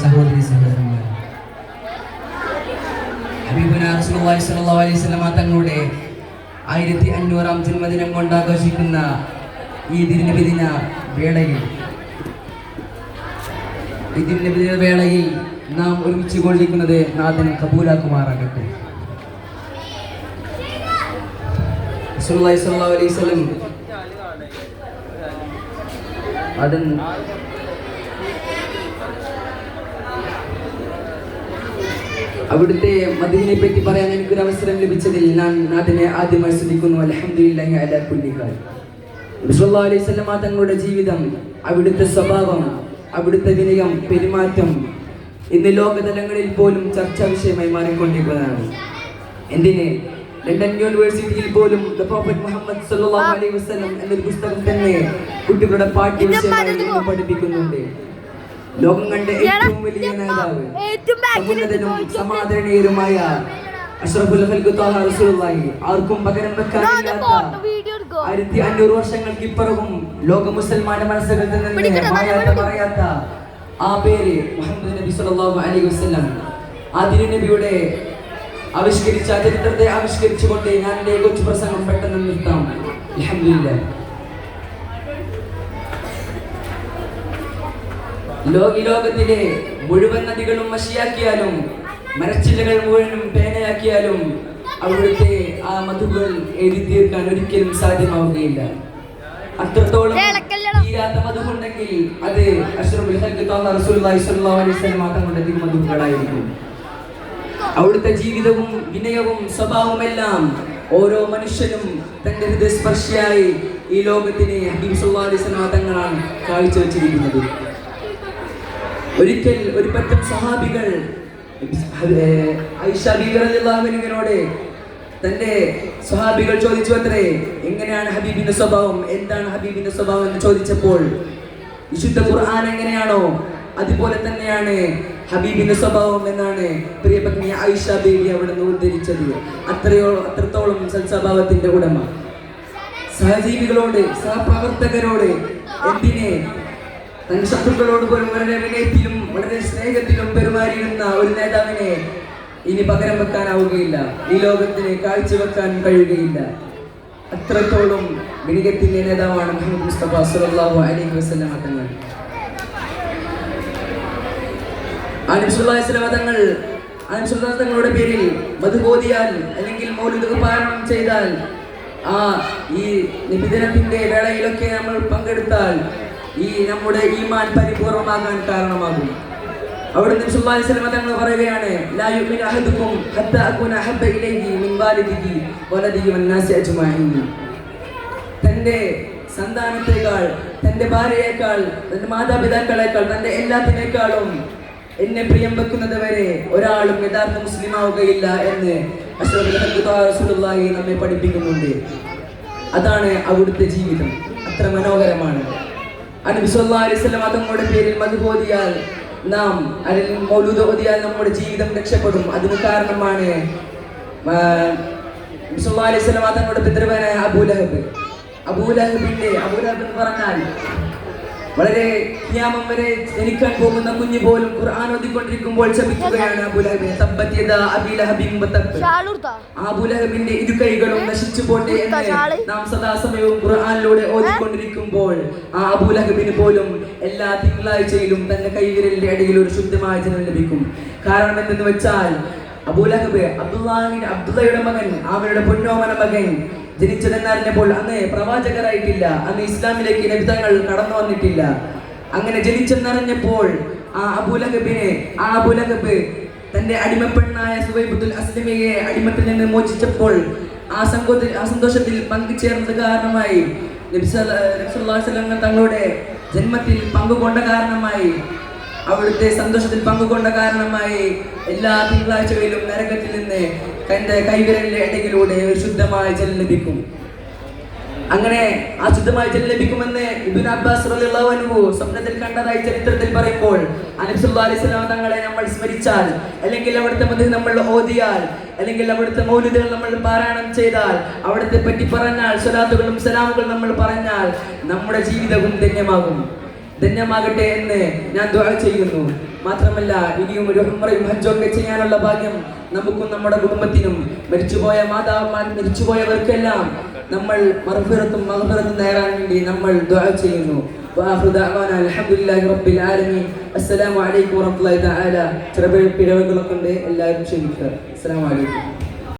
സഹോദരി സഹോദരന്മാർ റസൂലുള്ളാഹി സ്വല്ലല്ലാഹു അലൈഹി വസല്ലമ തങ്ങളുടെ ആയിരത്തി അഞ്ഞൂറാം ജന്മദിനം കൊണ്ട് ആഘോഷിക്കുന്ന ഈ ദിനബിദിന വേളയിൽ ഈ ദിനബിദിന വേളയിൽ നാം ഒരുമിച്ച് കൊള്ളിക്കുന്നത് നാഥൻ സ്വല്ലല്ലാഹു അലൈഹി സ്വലം അതിൻ അവിടുത്തെ മദീനെ പറ്റി പറയാൻ എനിക്കൊരു അവസരം ലഭിച്ചതിൽ ഞാൻ അതിനെ ആദ്യമായി ശ്രദ്ധിക്കുന്നു അലഹമുല്ലാഹി അലാ കുല്ലി ഹാൽ. സല്ലല്ലാഹു അലൈഹി വസല്ലമ തങ്ങളുടെ ജീവിതം അവിടുത്തെ സ്വഭാവം അവിടുത്തെ വിനയം പെരുമാറ്റം ഇന്ന് ലോകതലങ്ങളിൽ പോലും ചർച്ചാ വിഷയമായി മാറിക്കൊണ്ടിരിക്കുന്നതാണ്. എന്തിന്? ലണ്ടൻ യൂണിവേഴ്സിറ്റിയിൽ പോലും ദ മുഹമ്മദ് സല്ലല്ലാഹു അലൈഹി വസല്ലം എന്നൊരു പുസ്തകം തന്നെ കുട്ടികളുടെ പാഠ്യ വിഷയമായി പഠിപ്പിക്കുന്നുണ്ട്. ലോകം കണ്ട ഏറ്റവും വലിയ നേതാവ് സമുന്നതനും സമാദരണീയരുമായ അഷ്റഫുൽ റസൂലുള്ളാഹി. ആർക്കും പകരം വെക്കാനില്ലാത്ത ആയിരത്തി അഞ്ഞൂറ് വർഷങ്ങൾക്ക് ഇപ്പുറവും ലോക മുസൽമാന മനസ്സുകളിൽ നിന്ന് മായാത്ത പറയാത്ത ആ പേര് മുഹമ്മദ് നബി സല്ലല്ലാഹു അലൈഹി വസല്ലം. ആ തിരുനബിയുടെ ആവിഷ്കരിച്ച ചരിത്രത്തെ ആവിഷ്കരിച്ചുകൊണ്ട് ഞാൻ എന്റെ കൊച്ചു പ്രസംഗം പെട്ടെന്ന് നിർത്താം. അൽഹംദുലില്ലാഹ്. ലോക ലോകത്തിലെ മുഴുവൻ നദികളും മഷിയാക്കിയാലും മരച്ചില്ലകൾ മുഴുവനും പേനയാക്കിയാലും അവിടുത്തെ ആ മധുകൾ എഴുതി തീർക്കാൻ ഒരിക്കലും സാധ്യമാവുകയില്ല. അത്രത്തോളം. തീരാത്ത മധുണ്ടെങ്കിൽ അത് അഷ്റഫുൽ കൊണ്ട് മധുക്കളായിരിക്കും അവിടുത്തെ ജീവിതവും വിനയവും എല്ലാം ഓരോ മനുഷ്യനും തന്റെ ഹൃദയസ്പർശിയായി ഈ ലോകത്തിന് അലൈഹി തങ്ങളാണ് കാഴ്ചവെച്ചിരിക്കുന്നത്. ഒരിക്കൽ ഒരു പറ്റം സഹാബികൾ ഏർ, ഐഷ ബീബി റളിയല്ലാഹു അൻഹയോട് തന്റെ സ്വഹാബികൾ ചോദിച്ചു അത്രേ എങ്ങനെയാണ് ഹബീബിന്റെ സ്വഭാവം? എന്താണ് ഹബീബിന്റെ സ്വഭാവം? എന്ന് ചോദിച്ചപ്പോൾ വിശുദ്ധ ഖുർആൻ എങ്ങനെയാണോ അതുപോലെ തന്നെയാണ് ഹബീബിന്റെ സ്വഭാവം എന്നാണ് പ്രിയപത്നി ഐഷ ബേബി അവിടെ നിന്ന് ഉദ്ധരിച്ചത്. അത്രയോ അത്രത്തോളം സൽസ്വഭാവത്തിന്റെ ഉടമ. സഹജീവികളോട് സഹപ്രവർത്തകരോട് എന്തിനെ തന്റെ ശത്രുക്കളോട് പോലും വളരെ വിനയത്തിലും വളരെ സ്നേഹത്തിലും പെരുമാറിയിരുന്ന ഒരു നേതാവിനെ ഇനി പകരം വെക്കാനാവുകയില്ല. ഈ ലോകത്തിന് കാഴ്ചവെക്കാൻ കഴിയുകയില്ല. അത്രത്തോളം വിനികത്തിന്റെ നേതാവാണ് മുഹമ്മദ് മുസ്തഫ അലൈഹി വസല്ലം തങ്ങൾ തങ്ങൾ അനുസൃത തങ്ങളുടെ പേരിൽ മധുബോധിയാൽ അല്ലെങ്കിൽ മൗലിക ചെയ്താൽ ആ ഈ നിബിദിനത്തിന്റെ വേളയിലൊക്കെ നമ്മൾ പങ്കെടുത്താൽ ഈ നമ്മുടെ ഈമാൻ പരിപൂർണമാകാൻ കാരണമാകും അവിടെ നിമിഷം തങ്ങൾ പറയുകയാണ് തന്റെ സന്താനത്തെക്കാൾ തന്റെ ഭാര്യയേക്കാൾ തന്റെ മാതാപിതാക്കളെക്കാൾ തന്റെ എല്ലാത്തിനേക്കാളും എന്നെ പ്രിയം വെക്കുന്നത് വരെ ഒരാളും യഥാർത്ഥ മുസ്ലിം ആവുകയില്ല എന്ന് നമ്മെ പഠിപ്പിക്കുന്നുണ്ട്. അതാണ് അവിടുത്തെ ജീവിതം. അത്ര മനോഹരമാണ്. അനബി സല്ലല്ലാഹു അലൈഹി വസല്ലം തങ്ങളുടെ പേരിൽ മധുബോധിയാൽ നാം അല്ലെങ്കിൽ മൗലൂദ ഓതിയാൽ നമ്മുടെ ജീവിതം രക്ഷപ്പെടും. അതിന് കാരണമാണ് അലൈഹി തങ്ങളുടെ പിതൃവനായ അബൂലഹബ്. അബൂലഹബിന്റെ അബൂലഹബ് എന്ന് പറഞ്ഞാൽ വളരെ ക്യാമം വരെ ജനിക്കാൻ പോകുന്ന കുഞ്ഞു പോലും ഖുർആൻ ഓതിക്കൊണ്ടിരിക്കുമ്പോൾ ശപിക്കുകയാണ് അബൂലഹബിനെ തബ്ബത് യദാ അബീ ലഹബിൻ വതബ്ബ ഷാളുർത്താ ആബുലഹബിന്റെ ഇരു കൈകളും നശിച്ചു പോട്ടെ എന്ന് നാം സദാസമയവും ഖുർആനിലൂടെ ഓതിക്കൊണ്ടിരിക്കുമ്പോൾ ആ അബുലഹബിന് പോലും എല്ലാ തിങ്കളാഴ്ചയിലും തന്റെ കൈവിരലിന്റെ അടിയിൽ ഒരു ശുദ്ധമായ ജനം ലഭിക്കും. കാരണം എന്തെന്ന് വെച്ചാൽ അബൂലഹബ് അബ്ദുല്ലാഹിന്റെ അബ്ദുള്ളയുടെ മകൻ അവരുടെ പൊന്നോമന മകൻ ജനിച്ചതെന്നറിഞ്ഞപ്പോൾ അന്ന് പ്രവാചകരായിട്ടില്ല. അന്ന് ഇസ്ലാമിലേക്ക് നബിതങ്ങൾ കടന്നു വന്നിട്ടില്ല. അങ്ങനെ ജനിച്ചെന്നറിഞ്ഞപ്പോൾ ആ അബുലഹബിനെ ആ അബുലഹബ് തന്റെ അടിമപ്പെണ്ണായ സുബൈബുദ്ദുൽ അസ്ലമിയെ അടിമത്തിൽ നിന്ന് മോചിച്ചപ്പോൾ ആ സങ്കോത്തിൽ ആ സന്തോഷത്തിൽ പങ്കുചേർന്നത് കാരണമായി നബി സല്ലല്ലാഹു അലൈഹി തങ്ങളുടെ ജന്മത്തിൽ പങ്കുകൊണ്ട കാരണമായി അവിടുത്തെ സന്തോഷത്തിൽ പങ്കുകൊണ്ട കാരണമായി എല്ലാ തിങ്കളാഴ്ചകളിലും നരകത്തിൽ നിന്ന് തന്റെ കൈവിരലിലെ ഇടയിലൂടെ ഒരു ശുദ്ധമായ ജലം ലഭിക്കും. അങ്ങനെ ആ ശുദ്ധമായ ജലം ലഭിക്കുമെന്ന് ഇബ്നു അബ്ബാസ് റളിയല്ലാഹു സ്വപ്നത്തിൽ കണ്ടതായി ചരിത്രത്തിൽ പറയുമ്പോൾ അലൈഹി തങ്ങളെ നമ്മൾ സ്മരിച്ചാൽ അല്ലെങ്കിൽ അവിടുത്തെ മതി നമ്മൾ ഓതിയാൽ അല്ലെങ്കിൽ അവിടുത്തെ മൗലിദുകൾ നമ്മൾ പാരായണം ചെയ്താൽ അവിടുത്തെ പറ്റി പറഞ്ഞാൽ സ്വലാത്തുകളും സലാമുകളും നമ്മൾ പറഞ്ഞാൽ നമ്മുടെ ജീവിതവും ധന്യമാകും. ധന്യമാകട്ടെ എന്ന് ഞാൻ ദുആ ചെയ്യുന്നു മാത്രമല്ല ഇനിയും ഒരു ഉംറയും ഹജ്ജൊക്കെ ചെയ്യാനുള്ള ഭാഗ്യം നമുക്കും നമ്മുടെ കുടുംബത്തിനും മരിച്ചുപോയ മാതാവന്മാർ മരിച്ചുപോയവർക്കെല്ലാം നമ്മൾ മറുഫിറത്തും മഹഫിറത്തും നേടാൻ വേണ്ടി നമ്മൾ ദുആ ചെയ്യുന്നു وآخر دعوانا الحمد لله رب العالمين السلام عليكم ورحمة الله تعالى ചെറുപിഴ പിഴവുകളൊക്കെ ഉണ്ട് എല്ലാവരും ക്ഷമിക്കുക അസ്സലാമു അലൈക്കും